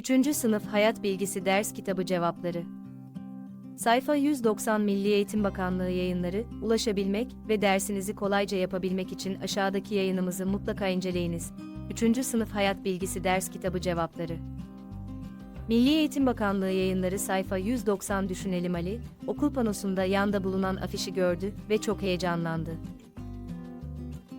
3. Sınıf Hayat Bilgisi Ders Kitabı Cevapları Sayfa 190 Milli Eğitim Bakanlığı yayınları, ulaşabilmek ve dersinizi kolayca yapabilmek için aşağıdaki yayınımızı mutlaka inceleyiniz. 3. Sınıf Hayat Bilgisi Ders Kitabı Cevapları Milli Eğitim Bakanlığı yayınları sayfa 190 Düşünelim Ali, okul panosunda yanda bulunan afişi gördü ve çok heyecanlandı.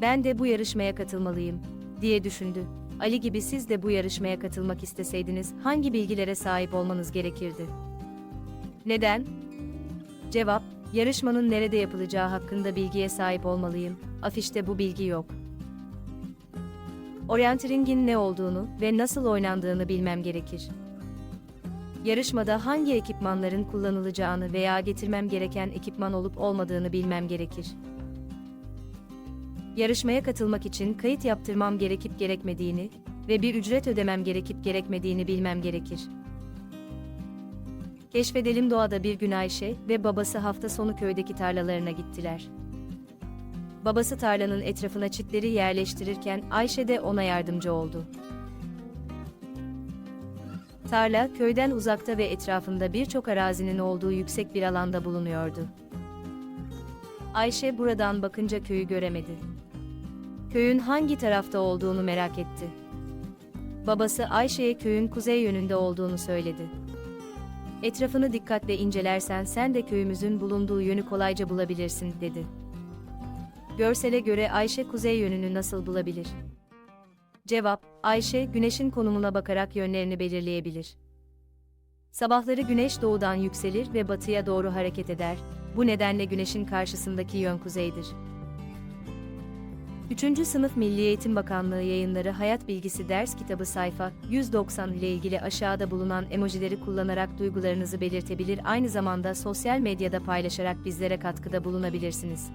Ben de bu yarışmaya katılmalıyım, diye düşündü. Ali gibi siz de bu yarışmaya katılmak isteseydiniz hangi bilgilere sahip olmanız gerekirdi? Neden? Cevap, yarışmanın nerede yapılacağı hakkında bilgiye sahip olmalıyım. Afişte bu bilgi yok. Orienteering'in ne olduğunu ve nasıl oynandığını bilmem gerekir. Yarışmada hangi ekipmanların kullanılacağını veya getirmem gereken ekipman olup olmadığını bilmem gerekir. Yarışmaya katılmak için kayıt yaptırmam gerekip gerekmediğini ve bir ücret ödemem gerekip gerekmediğini bilmem gerekir. Keşfedelim doğada bir gün Ayşe ve babası hafta sonu köydeki tarlalarına gittiler. Babası tarlanın etrafına çitleri yerleştirirken Ayşe de ona yardımcı oldu. Tarla, köyden uzakta ve etrafında birçok arazinin olduğu yüksek bir alanda bulunuyordu. Ayşe buradan bakınca köyü göremedi. Köyün hangi tarafta olduğunu merak etti. Babası Ayşe'ye köyün kuzey yönünde olduğunu söyledi. Etrafını dikkatle incelersen sen de köyümüzün bulunduğu yönü kolayca bulabilirsin, dedi. Görsele göre Ayşe kuzey yönünü nasıl bulabilir? Cevap, Ayşe, güneşin konumuna bakarak yönlerini belirleyebilir. Sabahları güneş doğudan yükselir ve batıya doğru hareket eder, bu nedenle güneşin karşısındaki yön kuzeydir. 3. Sınıf Milli Eğitim Bakanlığı yayınları Hayat Bilgisi Ders Kitabı sayfa 190 ile ilgili aşağıda bulunan emojileri kullanarak duygularınızı belirtebilir aynı zamanda sosyal medyada paylaşarak bizlere katkıda bulunabilirsiniz.